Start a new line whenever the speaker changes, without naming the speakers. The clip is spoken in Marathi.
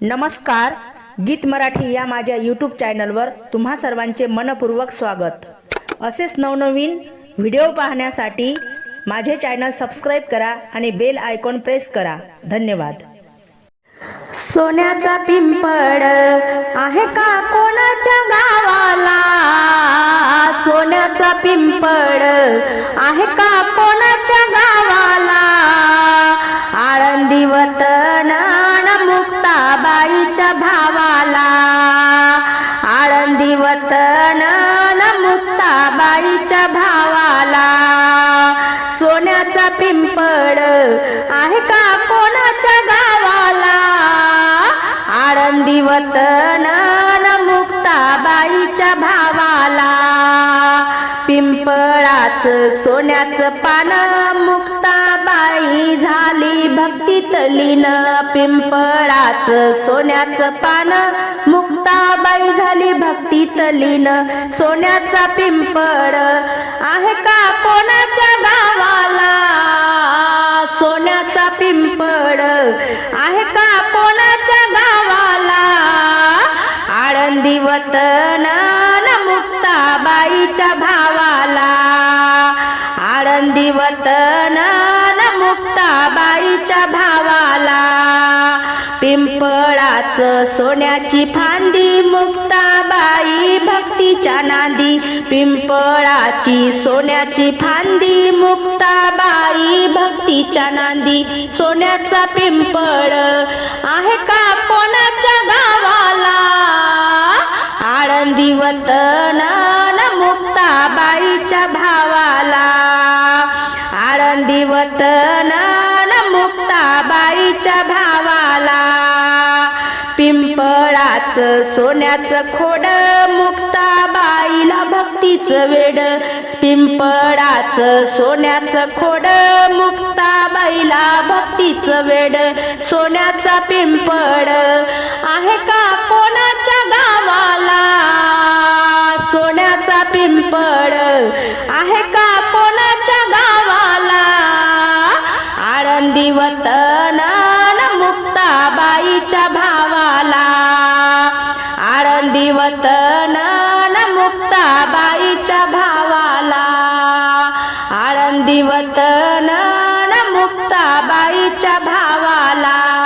नमस्कार गीत मराठी या माझ्या यूट्यूब चॅनलवर तुम्हा सर्वांचे मनपूर्वक स्वागत. असेच नवनवीन व्हिडिओ पाहण्यासाठी माझे चॅनल सबस्क्राईब करा आणि बेल आयकॉन प्रेस करा. धन्यवाद.
सोन्याचा पिंपळ आहे का कोणाच्या गावाला? सोन्याचा पिंपळ आहे का कोणाच्या गावाला? मुक्ताबाईच्या भावाला. आळंदी वतन मुक्ताबाईच्या भावाला. सोन्याचा पिंपळ आहे का कोणाच्या गावाला? आळंदी वतन मुक्ताबाईच्या भावाला. पिंपळाच सोन्याचं पान मुक्ताबाई झा भक्तीत पिंपळाच सोन्याचं पान. मुक्ताबाई झाली भक्ती लीन सोन्याचा पिंपळ. आहे का कोणाच्या गावाला? सोन्याचा पिंपळ. आहे का कोणाच्या गावाला? आळंदी वतन मुक्ताबाईच्या भावाला. आळंदी वतन नाच सोन्याची फांदी मुक्ताबाई भक्तीच्या नांदी. पिंपळाची सोन्याची फांदी मुक्ताबाई भक्तीच्या नांदी. सोन्याचा पिंपळ आहे का कोणाच्या गावाला? आळंदी वतन मुक्ताबाईच्या भावाला. आळंदी वतन पिंपळाच सोन्याचं खोड मुक्ताबाईला भक्तीचं वेड. पिंपळाच सोन्याचं खोड मुक्ताबाईला भक्तीचं वेड. सोन्याचा पिंपळ आहे का कोणाच्या गावात? ना मुक्ताबाईच्या भावाला. आळंदी वतन ना मुक्ताबाईच्या भावाला.